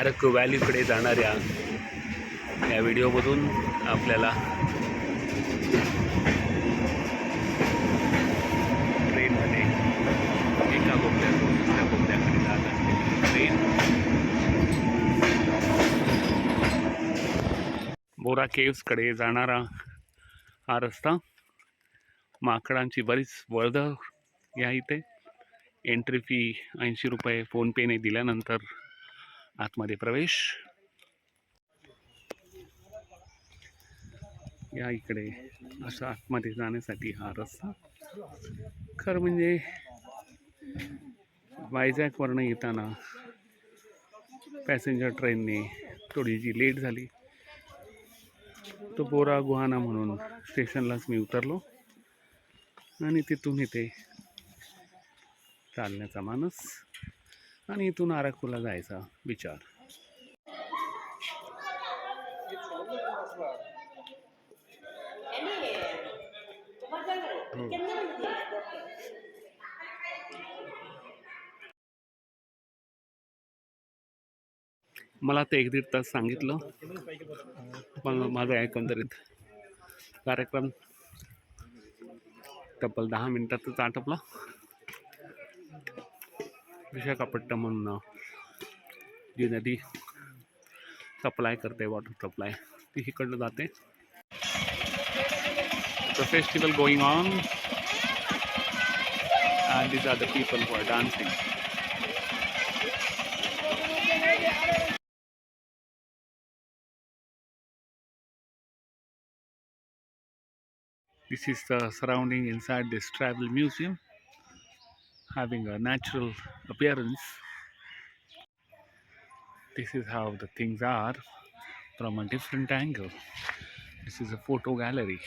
आरक व्हॅलीकडे जाणाऱ्या या व्हिडिओमधून आपल्याला ट्रेनमध्ये एका कोपऱ्यातून दुसऱ्या कोपऱ्याकडे जात असलेली ट्रेन. बोरा केव्सकडे जाणारा हा रस्ता. माकडांची बरीच वर्दळ या इथे. एंट्री फी ऐंशी रुपये फोनपेने दिल्यानंतर आतमध्ये प्रवेश. या इकडे असं आतमध्ये जाण्यासाठी हा रस्ता. खरं म्हणजे वायजॅकवरनं येताना पॅसेंजर ट्रेनने थोडी जी लेट झाली. तो बोरा गुहाना म्हणून स्टेशनलाच मी उतरलो. आणि तिथून इथे चालण्याचा मानस आणि इथून आराखोला जायचा विचार. हो. मला ते एक दीड तास सांगितलं. पण माझा एकंदरीत कार्यक्रम तब्बल दहा मिनिटातच आटपला. विशाखापट्टणम म्हणून जी नदी सप्लाय करते वॉटर सप्लाय ती इकडनं जाते. The festival going on and these are the people who dancing This is the surrounding inside this travel museum, having a natural appearance. This is how the things are from a different angle. This is a photo gallery.